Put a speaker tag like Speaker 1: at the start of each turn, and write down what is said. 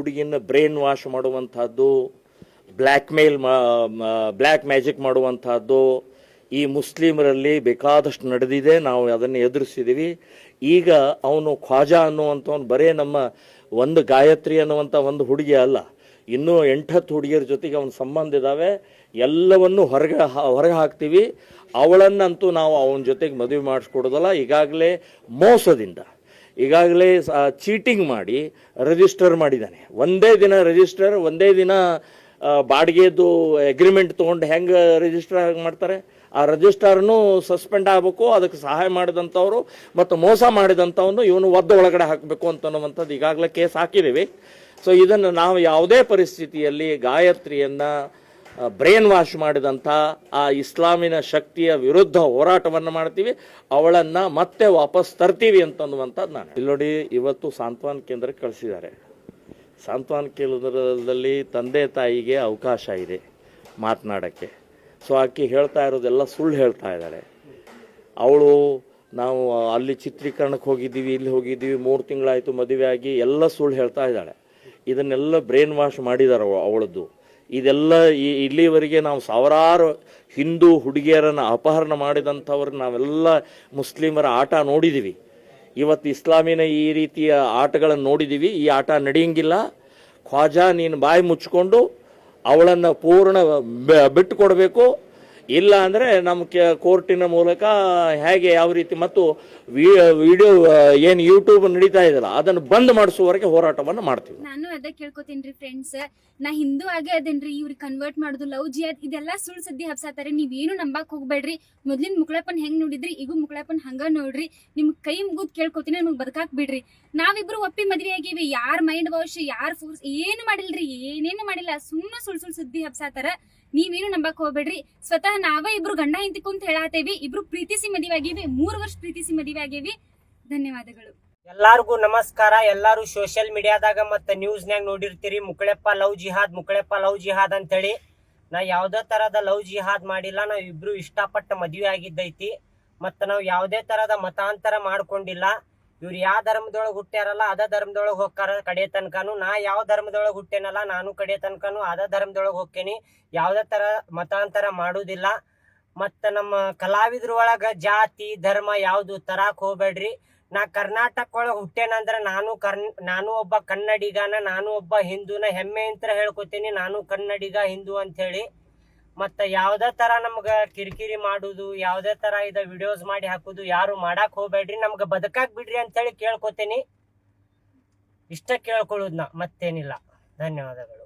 Speaker 1: ಹುಡುಗಿನ brain wash ಮಾಡುವಂಥದ್ದು blackmail black magic ಮಾಡುವಂಥದ್ದು ಈ ಮುಸ್ಲಿಮರಲ್ಲಿ ಬೇಕಾದಷ್ಟು ನಡೆದಿದೆ, ನಾವು ಅದನ್ನು ಎದುರಿಸಿದ್ದೀವಿ. ಈಗ ಅವನು ಖ್ವಾಜಾ ಅನ್ನುವಂಥವ್ನು, ಬರೇ ನಮ್ಮ ಒಂದು ಗಾಯತ್ರಿ ಅನ್ನುವಂಥ ಒಂದು ಹುಡುಗಿ ಅಲ್ಲ. ಇನ್ನೂ ಎಂಟತ್ತು ಹುಡುಗಿಯರ ಜೊತೆಗೆ ಅವನ ಸಂಬಂಧ ಇದ್ದಾವೆ ಎಲ್ಲವನ್ನು ಹೊರಗೆ ಹೊರಗೆ ಹಾಕ್ತೀವಿ. ಅವಳನ್ನಂತೂ ನಾವು ಅವನ ಜೊತೆಗೆ ಮದುವೆ ಮಾಡಿಸ್ಕೊಡೋದಲ್ಲ. ಈಗಾಗಲೇ ಮೋಸದಿಂದ. ಈಗಾಗಲೇ ಚೀಟಿಂಗ್ ಮಾಡಿ ರಿಜಿಸ್ಟರ್ ಮಾಡಿದ್ದಾನೆ. ಒಂದೇ ದಿನ ರಿಜಿಸ್ಟರ್, ಒಂದೇ ದಿನ ಬಾಡಿಗೆದು ಅಗ್ರಿಮೆಂಟ್ ತೊಗೊಂಡು ಹೆಂಗೆ ರಿಜಿಸ್ಟರ್ ಮಾಡ್ತಾರೆ? ಆ ರಿಜಿಸ್ಟರ್ನು ಸಸ್ಪೆಂಡ್ ಆಗಬೇಕು, ಅದಕ್ಕೆ ಸಹಾಯ ಮಾಡಿದಂಥವ್ರು ಮತ್ತು ಮೋಸ ಮಾಡಿದಂಥವನು ಇವನು ಒದ್ದ ಒಳಗಡೆ ಹಾಕಬೇಕು ಅಂತನ್ನುವಂಥದ್ದು ಈಗಾಗಲೇ ಕೇಸ್ ಹಾಕಿದ್ದೀವಿ. ಸೊ ಇದನ್ನು ನಾವು ಯಾವುದೇ ಪರಿಸ್ಥಿತಿಯಲ್ಲಿ ಗಾಯತ್ರಿಯನ್ನು ಬ್ರೇನ್ ವಾಶ್ ಮಾಡಿದಂಥ ಆ ಇಸ್ಲಾಮಿನ ಶಕ್ತಿಯ ವಿರುದ್ಧ ಹೋರಾಟವನ್ನು ಮಾಡ್ತೀವಿ. ಅವಳನ್ನು ಮತ್ತೆ ವಾಪಸ್ ತರ್ತೀವಿ ಅಂತನ್ನುವಂಥದ್ದು ನಾನು. ಇಲ್ಲಿ ನೋಡಿ ಇವತ್ತು ಸಾಂತ್ವನ ಕೇಂದ್ರಕ್ಕೆ ಕಳಿಸಿದ್ದಾರೆ. ಸಾಂತ್ವನ ಕೇಂದ್ರದಲ್ಲಿ ತಂದೆ ತಾಯಿಗೆ ಅವಕಾಶ ಇದೆ ಮಾತನಾಡೋಕ್ಕೆ. ಸೊ ಆಕೆ ಹೇಳ್ತಾ ಇರೋದೆಲ್ಲ ಸುಳ್ಳು ಹೇಳ್ತಾ ಇದ್ದಾಳೆ ಅವಳು ನಾವು ಅಲ್ಲಿ ಚಿತ್ರೀಕರಣಕ್ಕೆ ಹೋಗಿದ್ದೀವಿ, ಇಲ್ಲಿ ಹೋಗಿದ್ದೀವಿ, ಮೂರು ತಿಂಗಳಾಯಿತು ಮದುವೆ ಆಗಿ ಎಲ್ಲ ಸುಳ್ಳು ಹೇಳ್ತಾ ಇದ್ದಾಳೆ. ಇದನ್ನೆಲ್ಲ ಬ್ರೇನ್ ವಾಶ್ ಮಾಡಿದ್ದಾರೆ ಅವ- ಅವಳದ್ದು. ಇದೆಲ್ಲ ಈ ಇಲ್ಲಿವರೆಗೆ ನಾವು ಸಾವಿರಾರು ಹಿಂದೂ ಹುಡುಗಿಯರನ್ನು ಅಪಹರಣ ಮಾಡಿದಂಥವ್ರು ನಾವೆಲ್ಲ ಮುಸ್ಲಿಮರ ಆಟ ನೋಡಿದ್ದೀವಿ ಇವತ್ತು ಇಸ್ಲಾಮಿನ ಈ ರೀತಿಯ ಆಟಗಳನ್ನು ನೋಡಿದ್ದೀವಿ ಈ ಆಟ ನಡೆಯಂಗಿಲ್ಲ. ಖ್ವಾಜಾ ನೀನು ಬಾಯಿ ಮುಚ್ಕೊಂಡು ಅವಳನ್ನು ಪೂರ್ಣ ಬಿಟ್ಟು ಕೊಡಬೇಕು ಇಲ್ಲ ಅಂದರೆ ನಮ್ಮ ಕೋರ್ಟಿನ ಮೂಲಕ ಹೇಗೆ ಯಾವ ರೀತಿ ಮತ್ತು ವಿಡಿಯೋ ಏನು ಯೂಟ್ಯೂಬ್ ನಡೀತಾ ಇದೆಯಲ್ಲ, ಅದನ್ನು ಬಂದ್ ಮಾಡಿಸುವವರೆಗೆ ಹೋರಾಟವನ್ನು ಮಾಡ್ತೀವಿ.
Speaker 2: ನಾನು ಅದ ಕೇಳ್ಕೊತೀನಿ ಫ್ರೆಂಡ್ಸ್ ನಾ ಹಿಂದೂ ಆಗೇ ಅದೇನ್ರಿ ಇವ್ರಿಗೆ ಕನ್ವರ್ಟ್ ಮಾಡುದು, ಲವ್ ಜಿಯಾದ್ ಇದೆಲ್ಲ ಸುಳ್ಳು ಸುದ್ದಿ ಹಬ್ಸಾತಾರೆ, ನೀವೇನು ನಂಬಕ್ ಹೋಗ್ಬೇಡ್ರಿ. ಮೊದ್ಲಿನ ಮುಕ್ಳಪ್ಪನ್ ಹೆಂಗ್ ನೋಡಿದ್ರಿ, ಈಗ ಮುಕ್ಳಪ್ಪನ್ ಹಂಗ ನೋಡ್ರಿ. ನಿಮ್ ಕೈ ಮುಗುದ್ ಕೇಳ್ಕೊತೀನಿ, ನಮಗ್ ಬದುಕಾಕ್ ಬಿಡ್ರಿ. ನಾವಿಬ್ರು ಒಪ್ಪಿ ಮದ್ವೆ ಆಗಿವಿ, ಯಾರ್ ಮೈಂಡ್ ವಾಶ್ ಯಾರ್ ಫೋರ್ಸ್ ಏನು ಮಾಡಿಲ್ರಿ, ಏನೇನು ಮಾಡಿಲ್ಲ. ಸುಮ್ಮನೆ ಸುಳ್ ಸುಳ್ ಸುದ್ದಿ ಹಬ್ಸಾತಾರ, ನೀವೇನು ನಂಬಕ್ ಹೋಗ್ಬೇಡ್ರಿ. ಸ್ವತಃ ನಾವೇ ಇಬ್ರು ಗಂಡ ಹಿಂತಿ ಕುಂತ ಹೇಳಾತೇವಿ. ಇಬ್ರು ಪ್ರೀತಿಸಿ ಮದುವೆ ಆಗೇವಿ ಮೂರ್ ವರ್ಷ ಪ್ರೀತಿಸಿ ಮದುವೆ ಆಗೇವಿ ಧನ್ಯವಾದಗಳು.
Speaker 3: ಎಲ್ಲಾರ್ಗೂ ನಮಸ್ಕಾರ. ಎಲ್ಲಾರು ಸೋಷಿಯಲ್ ಮೀಡಿಯಾದಾಗ ಮತ್ತೆ ನ್ಯೂಸ್ನ್ಯಾಗ ನೋಡಿರ್ತೀರಿ. Mukaleppa love jihad, Mukaleppa love jihad ಅಂತೇಳಿ. ನಾ ಯಾವ್ದೇ ತರದ ಲವ್ ಜಿಹಾದ್ ಮಾಡಿಲ್ಲ. ನಾವ್ ಇಬ್ರು ಇಷ್ಟಪಟ್ಟ ಮದ್ವೆ ಆಗಿದ್ದೈತಿ. ಮತ್ತ ನಾವ್ ಯಾವ್ದೇ ತರದ ಮತಾಂತರ ಮಾಡ್ಕೊಂಡಿಲ್ಲ. ಇವ್ರು ಯಾವ ಧರ್ಮದೊಳಗೆ ಹುಟ್ಟ್ಯಾರಲ್ಲ ಅದ ಧರ್ಮದೊಳಗೆ ಹೋಗ್ತಾರ ಕಡೆ ತನಕನು, ನಾ ಯಾವ ಧರ್ಮದೊಳಗೆ ಹುಟ್ಟೇನಲ್ಲ ನಾನು ಕಡೆ ತನಕನು ಅದ ಧರ್ಮದೊಳಗೆ ಹೋಗ್ತೇನಿ ಯಾವ್ದೇ ತರ ಮತಾಂತರ ಮಾಡುದಿಲ್ಲ. ಮತ್ತ ನಮ್ಮ ಕಲಾವಿದ್ರ ಒಳಗ ಜಾತಿ, ಧರ್ಮ ಯಾವ್ದು ತರಾಕ್ ಹೋಗ್ಬೇಡ್ರಿ ನಾ ಕರ್ನಾಟಕ ಒಳಗೆ ಹುಟ್ಟೇನಂದ್ರ ನಾನು ಕರ್ನ್, ನಾನು ಒಬ್ಬ ಕನ್ನಡಿಗನ, ನಾನು ಒಬ್ಬ ಹಿಂದೂನ ಹೆಮ್ಮೆ ಅಂತ ಹೇಳ್ಕೊತೀನಿ. ನಾನು ಕನ್ನಡಿಗ, ಹಿಂದೂ ಅಂತ ಹೇಳಿ ಮತ್ತ ಯಾವ್ದೇ ತರ ನಮ್ಗ ಕಿರಿಕಿರಿ ಮಾಡುದು, ಯಾವ್ದೇ ತರ ಇದ ವಿಡಿಯೋಸ್ ಮಾಡಿ ಹಾಕುದು, ಯಾರು ಮಾಡಾಕ್ ಹೋಗ್ಬೇಡ್ರಿ, ನಮ್ಗ ಬದಕಾಕ್ ಬಿಡ್ರಿ ಅಂತ ಹೇಳಿ ಕೇಳ್ಕೊತೀನಿ. ಇಷ್ಟ ಕೇಳ್ಕೊಳ್ಳೋದ್ ನಾ, ಮತ್ತೇನಿಲ್ಲ. ಧನ್ಯವಾದಗಳು.